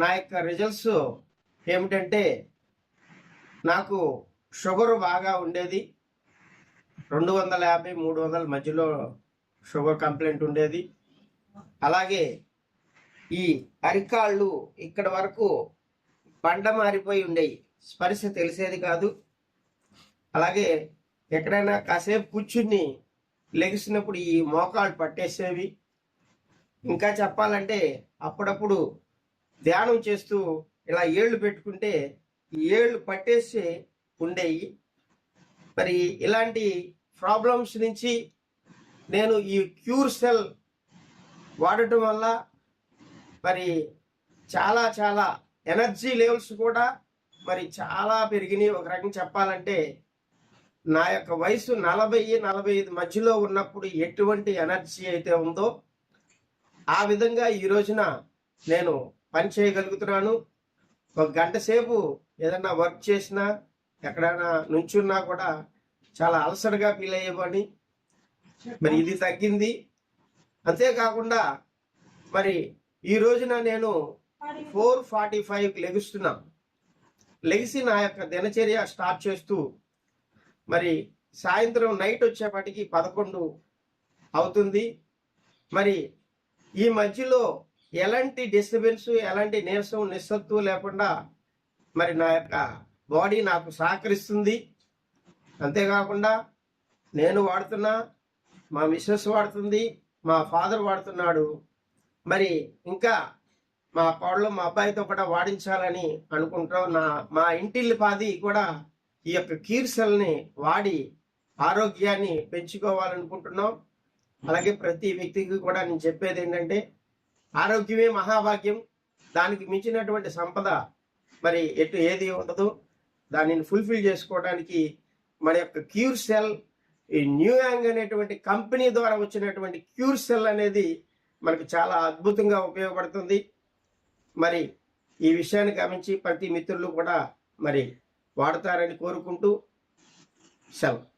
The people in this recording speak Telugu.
నా యొక్క రిజల్ట్స్ ఏమిటంటే నాకు షుగర్ బాగా ఉండేది. రెండు వందల యాభై మూడు వందల మధ్యలో షుగర్ కంప్లైంట్ ఉండేది. అలాగే ఈ అరికాళ్ళు ఇక్కడ వరకు పండ మారిపోయి ఉండేవి స్పర్శ తెలిసేది కాదు. అలాగే ఎక్కడైనా కాసేపు కూర్చుని లెగిసినప్పుడు ఈ మోకాళ్ళు పట్టేసేవి. ఇంకా చెప్పాలంటే అప్పుడప్పుడు ధ్యానం చేస్తూ ఇలా ఏళ్ళు పెట్టుకుంటే ఏళ్ళు పట్టేసి ఉండేవి మరి ఇలాంటి ప్రాబ్లమ్స్ నుంచి నేను ఈ క్యూర్ సెల్ వాడటం వల్ల మరి చాలా చాలా ఎనర్జీ లెవెల్స్ కూడా మరి చాలా పెరిగినాయి. ఒక రకంగా చెప్పాలంటే నా యొక్క వయసు నలభై నలభై ఐదు మధ్యలో ఉన్నప్పుడు ఎటువంటి ఎనర్జీ అయితే ఉందో ఆ విధంగా ఈ రోజున నేను పని చేయగలుగుతున్నాను. ఒక గంట సేపు ఏదైనా వర్క్ చేసినా ఎక్కడైనా నుంచున్నా కూడా చాలా అలసటగా ఫీల్ అయ్యేవాడిని మరి ఇది తగ్గింది. అంతేకాకుండా మరి ఈ రోజున నేను ఫోర్ ఫార్టీ ఫైవ్కి లెగుస్తున్నా. లెగిసి నా యొక్క దినచర్య స్టార్ట్ చేస్తూ మరి సాయంత్రం నైట్ వచ్చేపటికి పదకొండు అవుతుంది. మరి ఈ మధ్యలో ఎలాంటి డిస్టర్బెన్స్ ఎలాంటి నీరసం నిస్సత్తు లేకుండా మరి నా యొక్క బాడీ నాకు సహకరిస్తుంది. అంతేకాకుండా నేను వాడుతున్నా మా మిస్సెస్ వాడుతుంది మా ఫాదర్ వాడుతున్నాడు. మరి ఇంకా మా కోడలు మా అబ్బాయితో కూడా వాడించాలని అనుకుంటాం నా మా ఇంటిల్లి పాది కూడా ఈ యొక్క కీర్సల్ని వాడి ఆరోగ్యాన్ని పెంచుకోవాలనుకుంటున్నాం. అలాగే ప్రతి వ్యక్తికి కూడా నేను చెప్పేది ఏంటంటే ఆరోగ్యమే మహాభాగ్యం. దానికి మించినటువంటి సంపద మరి ఎటు ఏది ఉండదు. దానిని ఫుల్ఫిల్ చేసుకోవడానికి మన యొక్క క్యూర్ సెల్ ఈ న్యూ యాంగ్ అనేటువంటి కంపెనీ ద్వారా వచ్చినటువంటి క్యూర్ సెల్ అనేది మనకు చాలా అద్భుతంగా ఉపయోగపడుతుంది. మరి ఈ విషయాన్ని గమనించి ప్రతి మిత్రులు కూడా మరి వాడతారని కోరుకుంటూ సెలవు.